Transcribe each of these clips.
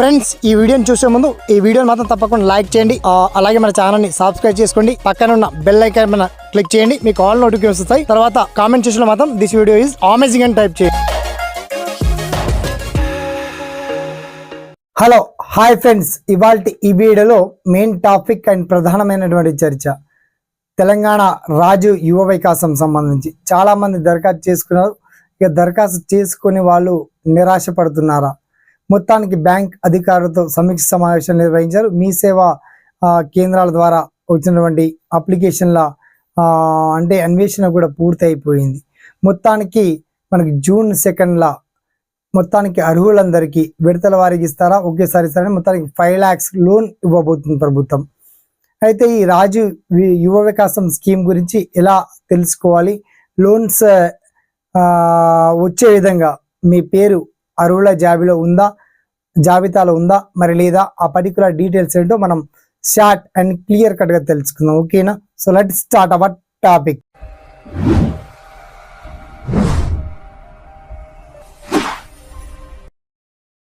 Friends ఈ వీడియోని చూసే ముందు ఈ వీడియోని మాత్రం తప్పకుండా లైక్ చేయండి. అలాగే మన ఛానల్ని సబ్స్క్రైబ్ చేసుకోండి. పక్కన ఉన్న బెల్ ఐకాన్ మన క్లిక్ చేయండి. మీకు ఆల్ నోటిఫికేషన్ వస్తాయి. తర్వాత కామెంట్ చేసిన మాత్రం దిస్ వీడియో ఈజ్ అమేజింగ్ అని టైప్ చేయండి. హలో హాయ్ ఫ్రెండ్స్ ఇవాళ ఈ వీడియోలో మెయిన్ టాపిక్ అండ్ ప్రధానమైనటువంటి చర్చ. తెలంగాణ రాజు యువ వికాసం సంబంధించి. చాలా మంది దరఖాస్తు చేసుకున్నారు. ఇక దరఖాస్తు చేసుకుని వాళ్ళు నిరాశ పడుతున్నారా మొత్తానికి బ్యాంక్ అధికారులతో సమీక్ష సమావేశం నిర్వహించారు. మీ సేవా కేంద్రాల ద్వారా వచ్చినటువంటి అప్లికేషన్ల అంటే అన్వేషణ కూడా పూర్తి అయిపోయింది మొత్తానికి మనకి జూన్ సెకండ్ల మొత్తానికి అర్హులందరికీ విడతల వారికి ఇస్తారా? ఒకేసారి ఇస్తారని మొత్తానికి ఫైవ్ ల్యాక్స్ లోన్ ఇవ్వబోతుంది ప్రభుత్వం. అయితే ఈ రాజు యువ వికాసం స్కీమ్ గురించి ఎలా తెలుసుకోవాలి? లోన్స్ వచ్చే విధంగా మీ పేరు అర్హుల జాబిలో ఉందా? జాబితాలో ఉందా మరి లేదా ఆ పర్టికులర్ డీటెయిల్స్ ఏంటో మనం షార్ట్ అండ్ క్లియర్ కట్గా తెలుసుకుందాం. ఓకేనా so let start our topic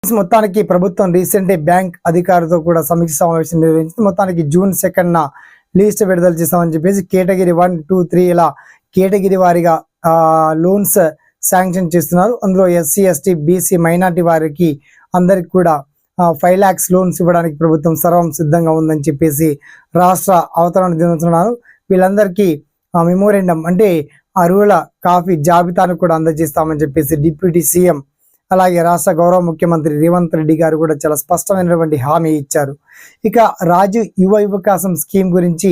మొత్తానికి ప్రభుత్వం రీసెంట్ బ్యాంక్ అధికారులతో కూడా సమీక్ష సమావేశం నిర్వహించింది. మొత్తానికి జూన్ సెకండ్ నా లిస్ట్ విడుదల చేస్తామని చెప్పేసి కేటగిరీ వన్ టూ త్రీ ఇలా కేటగిరీ వారిగా లోన్స్ శాంక్షన్ చేస్తున్నారు. అందులో ఎస్సీ ఎస్టీ బీసీ మైనార్టీ వారికి అందరికి కూడా ఫైవ్ ల్యాక్స్ లోన్స్ ఇవ్వడానికి ప్రభుత్వం సర్వం సిద్ధంగా ఉందని చెప్పేసి రాష్ట్ర అవతరణ దినోత్సవాలు వీళ్ళందరికీ మెమోరెండం అంటే అరువుల కాఫీ జాబితాను కూడా అందజేస్తామని చెప్పేసి డిప్యూటీ సీఎం అలాగే రాష్ట్ర గౌరవ ముఖ్యమంత్రి రేవంత్ రెడ్డి గారు కూడా చాలా స్పష్టమైనటువంటి హామీ ఇచ్చారు. ఇక రాజు యువ యువకాశం స్కీమ్ గురించి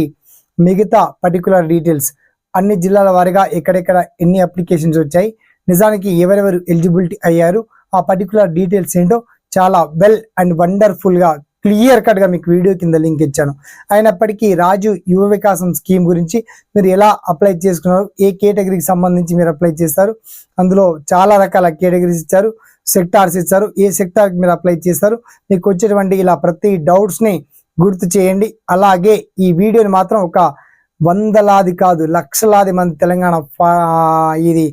మిగతా పర్టికులర్ డీటెయిల్స్ అన్ని జిల్లాల వారీగా ఎక్కడెక్కడ ఎన్ని అప్లికేషన్స్ వచ్చాయి నిజానికి ఎవరెవరు ఎలిజిబిలిటీ అయ్యారు ఆ పర్టికులర్ డీటెయిల్స్ ఏంటో చాలా వెల్ అండ్ వండర్ఫుల్గా క్లియర్ కట్గా మీకు వీడియో కింద లింక్ ఇచ్చాను. అయినప్పటికీ రాజు యువ వికాసం స్కీమ్ గురించి మీరు ఎలా అప్లై చేసుకున్నారు ఏ కేటగిరీకి సంబంధించి మీరు అప్లై చేస్తారు అందులో చాలా రకాల కేటగిరీస్ ఇచ్చారు సెక్టార్స్ ఇచ్చారు ఏ సెక్టార్కి మీరు అప్లై చేస్తారు మీకు వచ్చేటువంటి ఇలా ప్రతి డౌట్స్ని గుర్తు చేయండి. అలాగే ఈ వీడియోని మాత్రం ఒక వందలాది కాదు లక్షలాది మంది తెలంగాణ ఇది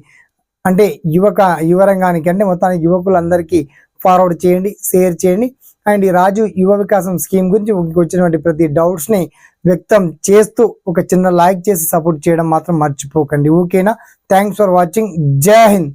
అంటే యువక యువరంగానికి అంటే మొత్తానికి యువకులందరికీ ఫార్వర్డ్ చేయండి షేర్ చేయండి. అండ్ ఈ రాజు యువ వికాసం స్కీమ్ గురించి వచ్చినటువంటి ప్రతి డౌట్స్ని వ్యక్తం చేస్తూ ఒక చిన్న లైక్ చేసి సపోర్ట్ చేయడం మాత్రం మర్చిపోకండి. ఓకేనా థ్యాంక్స్ ఫర్ వాచింగ్ జై హింద్